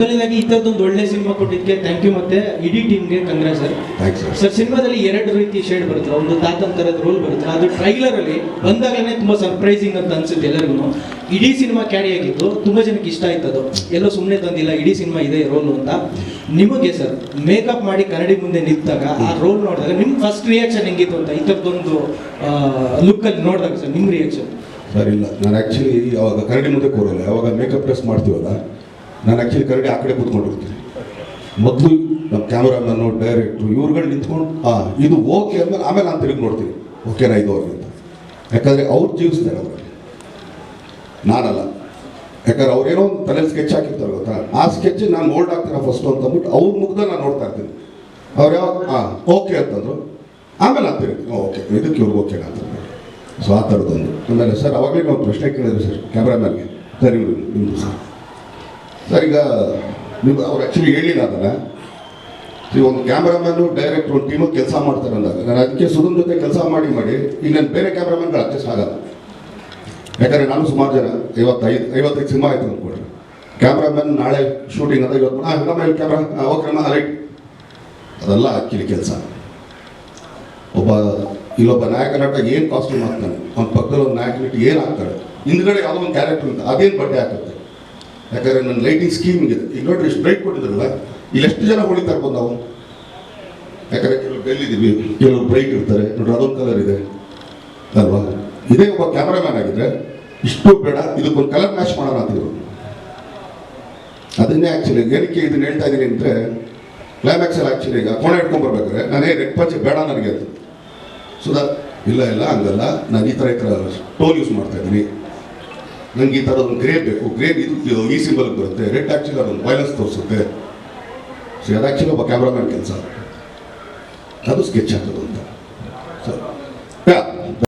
ಮೊದಲನೇದಾಗಿ ಇಂಥದ್ದೊಂದು ಒಳ್ಳೆ ಸಿನಿಮಾ ಕೊಟ್ಟಿದ್ದಕ್ಕೆ ಥ್ಯಾಂಕ್ ಯು ಮತ್ತೆ ಇಡೀ ಟೀಮ್ಗೆ ಕಂಗ್ರಾ ಸರ್ ಸರ್ ಸರ್ ಸಿನಿಮಾದಲ್ಲಿ ಎರಡು ರೀತಿ ಶೇಡ್ ಬರುತ್ತೆ. ಒಂದು ತಾತನ್ ಥರದ ರೋಲ್ ಬರುತ್ತೆ. ಅದು ಟ್ರೈಲರ್ ಅಲ್ಲಿ ಬಂದಾಗಲೇ ತುಂಬಾ ಸರ್ಪ್ರೈಸಿಂಗ್ ಅಂತ ಅನ್ಸುತ್ತೆ ಎಲ್ಲರಿಗೂ ಇಡೀ ಸಿನಿಮಾ ಕ್ಯಾರಿ ಆಗಿತ್ತು ತುಂಬಾ ಜನಕ್ಕೆ ಇಷ್ಟ ಆಯ್ತು ಅದು. ಎಲ್ಲೋ ಸುಮ್ಮನೆ ತಂದಿಲ್ಲ ಇಡೀ ಸಿನಿಮಾ ಇದೆ ರೋಲ್ ಅಂತ. ನಿಮಗೆ ಸರ್ ಮೇಕಪ್ ಮಾಡಿ ಕನ್ನಡಿ ಮುಂದೆ ನಿಂತಾಗ ಆ ರೋಲ್ ನೋಡಿದಾಗ ನಿಮ್ ಫಸ್ಟ್ ರಿಯಾಕ್ಷನ್ ಹೆಂಗಿತ್ತು ಅಂತ ಇಂಥದ್ದೊಂದು ಲುಕ್ ಅಲ್ಲಿ ನೋಡಿದಾಗ ಸರ್ ನಿಮ್ ರಿಯಾಕ್ಷನ್ ಸರ್ ಇಲ್ಲ. ನಾನು ಆ್ಯಕ್ಚುಲಿ ಅವಾಗ ಕನ್ನಡಿ ಮುಂದೆ ಕೂರಲ್ಲ. ಯಾವಾಗ ಮೇಕಪ್ ಡ್ರೆಸ್ ಮಾಡ್ತೀವಲ್ಲ ನಾನು ಆ್ಯಕ್ಚುಲಿ ಕರಡಿ ಆ ಕಡೆ ಕೂತ್ಕೊಂಡಿರ್ತೀನಿ. ಮೊದಲು ನಮ್ಮ ಕ್ಯಾಮ್ರಾಮನ್ನು ಡೈರೆಕ್ಟ್ರು ಇವ್ರುಗಳು ನಿಂತ್ಕೊಂಡು ಹಾಂ ಇದು ಓಕೆ ಅಂದ್ಮೇಲೆ ಆಮೇಲೆ ನಾನು ತಿರುಗಿ ನೋಡ್ತೀನಿ. ಓಕೆನಾ ಇದು ಅವ್ರಿಗೆ ಅಂತ. ಯಾಕಂದರೆ ಅವ್ರು ಜೀವಿಸ್ತಾರೆ ಅವರಲ್ಲಿ ನಾನಲ್ಲ. ಯಾಕಂದ್ರೆ ಅವ್ರೇನೋ ಒಂದು ತಲೆ ಸ್ಕೆಚ್ ಹಾಕಿರ್ತಾರೆ ಗೊತ್ತಾ? ಆ ಸ್ಕೆಚ್ ನಾನು ಓಲ್ಡ್ ಆಗ್ತೀನ ಫಸ್ಟ್ ಅಂತ ಅಂದ್ಬಿಟ್ಟು ಅವ್ರ ಮುಗ್ದ ನಾನು ನೋಡ್ತಾ ಇರ್ತೀನಿ. ಅವ್ರು ಯಾವ ಹಾಂ ಓಕೆ ಅಂತಂದ್ರು. ಆಮೇಲೆ ತಿರುಗಿ ಓಕೆ, ಇದಕ್ಕೆ ಇವ್ರಿಗೆ ಓಕೆ ಅಂತ ಸೊ ಆ ಥರದ್ದೊಂದು. ಆಮೇಲೆ ಸರ್, ಅವಾಗಲೇ ನಾವು ಪ್ರಶ್ನೆ ಕೇಳಿದ್ರು ಸರ್ ಕ್ಯಾಮ್ರಾಮ್ಯಾನ್ಗೆ ಸರ್, ಇವರು ನಿಮ್ಮದು ಸರ್. ಸರ್ ಈಗ ನೀವು ಅವ್ರು ಆ್ಯಕ್ಚುಲಿ ಹೇಳಿಲ್ಲ ಅದನ್ನು. ಈ ಒಂದು ಕ್ಯಾಮ್ರಾಮ್ಯಾನು ಡೈರೆಕ್ಟ್ ಒಂದು ಟೀಮು ಕೆಲಸ ಮಾಡ್ತಾರೆ ಅಂದಾಗ. ನಾನು ಅದಕ್ಕೆ ಸುಧನ್ ಜೊತೆ ಕೆಲಸ ಮಾಡಿ ಮಾಡಿ, ಈಗ ನಾನು ಬೇರೆ ಕ್ಯಾಮ್ರಾಮನ್ಗಳು ಅಡ್ಜಸ್ಟ್ ಆಗಲ್ಲ. ಯಾಕಂದರೆ ನಾನು ಸುಮಾರು ಜನ ಐವತ್ತೈದು ಐವತ್ತೈದು ಸಿನಿಮಾ ಆಯಿತು ಅಂದ್ಕೊಡ್ರಿ ಕ್ಯಾಮ್ರಾಮನ್ ನಾಳೆ ಶೂಟಿಂಗ್ ಅದ, ಇವತ್ತು ಹಾಂ ನಮ್ಮ ಕ್ಯಾಮ್ರಾ ಓಕೆಮ್ಮ ರೈಟ್ ಅದೆಲ್ಲ ಅಕ್ಕಿಲಿ ಕೆಲಸ. ಒಬ್ಬ, ಇಲ್ಲೊಬ್ಬ ನಾಯಕ ನಟ ಏನು ಕಾಸ್ಟ್ಯೂಮ್ ಹಾಕ್ತಾನೆ? ಅವ್ನ ಪಕ್ಕದಲ್ಲಿ ಒಂದು ನಾಯಕ ಏನು ಹಾಕ್ತಾಳೆ? ಹಿಂದ್ಗಡೆ ಯಾವುದೋ ಒಂದು ಕ್ಯಾರೆಕ್ಟರ್ ಅಂತ ಅದೇನು ಬಟ್ಟೆ ಹಾಕುತ್ತೆ ಯಾಕಂದ್ರೆ ನನ್ನ ಲೈಟಿಂಗ್ ಸ್ಕೀಮ್ ಇದೆ. ಈಗ ನೋಡ್ರಿ, ಇಷ್ಟು ಬ್ರೈಟ್ ಕೊಟ್ಟಿದ್ರಲ್ಲ, ಇಲ್ಲಿ ಎಷ್ಟು ಜನ ಹೊಡಿತಾರೆ ಬಂದು ನಾವು? ಯಾಕಂದ್ರೆ ಕೆಲವು ಬೆಲ್ಲಿದ್ದೀವಿ ಕೆಲವರು ಬ್ರೇಕ್ ಇರ್ತಾರೆ. ನೋಡ್ರಿ, ಅದೊಂದು ಕಲರ್ ಇದೆ. ಅಲ್ವಾ? ಇದೇ ಒಬ್ಬ ಕ್ಯಾಮ್ರಾಮ್ಯಾನ್ ಆಗಿದ್ರೆ, ಇಷ್ಟು ಬೇಡ, ಇದಕ್ಕೊಂದು ಕಲರ್ ಮ್ಯಾಚ್ ಮಾಡೋಣ ಅಂತಿದ್ರು ಅದನ್ನೇ ಆ್ಯಕ್ಚುಲಿ ಏನಕ್ಕೆ ಇದನ್ನ ಹೇಳ್ತಾ ಇದ್ದೀನಿ ಅಂದರೆ ಕ್ಲೈಮ್ಯಾಕ್ಸಲ್ಲಿ ಆ್ಯಕ್ಚುಲಿ ಈಗ ಕೋಣ ಇಟ್ಕೊಂಡ್ಬರ್ಬೇಕಾದ್ರೆ ನಾನೇ ರೆಡ್ ಪಂಚ್ ಬೇಡ ನನಗೆ ಸೊ ಸುಧಾ ಇಲ್ಲ ಇಲ್ಲ, ಹಂಗಲ್ಲ. ನಾನು ಈ ಥರ ಈ ಥರ ಟೋಲ್ ಯೂಸ್ ಮಾಡ್ತಾ ಇದ್ದೀನಿ. ನಂಗೆ ಈ ಥರ ಒಂದು ಗ್ರೇಪ್ ಬೇಕು. ಗ್ರೇಡ್ ಇದು ಈ ಸಿಂಬಲ್ ಬರುತ್ತೆ. ರೆಡ್ ಆ್ಯಕ್ಚುಲಿ ಅದೊಂದು ವೈಲೆನ್ಸ್ ತೋರಿಸುತ್ತೆ. ಸೊ ಅದು ಆ್ಯಕ್ಚುಲಿ ಒಬ್ಬ ಕ್ಯಾಮ್ರಾಮ್ಯಾನ್ ಕೆಲಸ. ಅದು ಸ್ಕೆಚ್ ಆಗ್ತದೆ ಅಂತ. ಸೊ